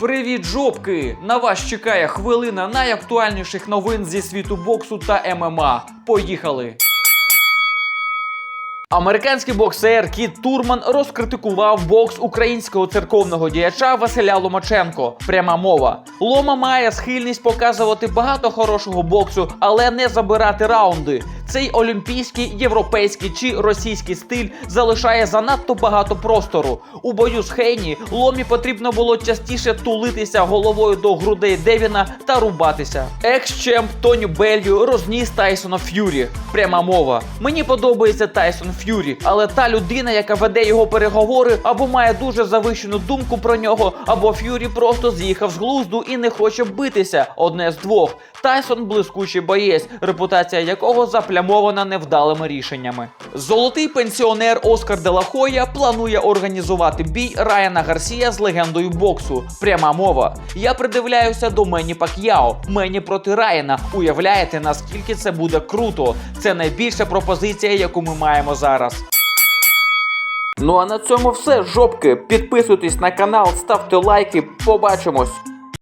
Привіт, жопки! На вас чекає хвилина найактуальніших новин зі світу боксу та ММА. Поїхали! Американський боксер Кіт Турман розкритикував бокс українського церковного діяча Василя Ломаченко. Пряма мова. Лома має схильність показувати багато хорошого боксу, але не забирати раунди. Цей олімпійський, європейський чи російський стиль залишає занадто багато простору. У бою з Хейні Ломі потрібно було частіше тулитися головою до грудей Девіна та рубатися. Екс-чемп Тоні Беллю розніс Тайсона Ф'юрі. Пряма мова. Мені подобається Тайсон Ф'юрі, але та людина, яка веде його переговори, або має дуже завищену думку про нього, або Ф'юрі просто з'їхав з глузду і не хоче битися. Одне з двох. Тайсон блискучий боєць, репутація якого заплямована невдалими рішеннями. Золотий пенсіонер Оскар Делахоя планує організувати бій Райана Гарсія з легендою боксу. Пряма мова. Я придивляюся до Мені Пак'яо. Мені проти Райана. Уявляєте, наскільки це буде круто? Це найбільша пропозиція, яку ми маємо зараз. Ну а на цьому все, жопки. Підписуйтесь на канал, ставте лайки. Побачимось.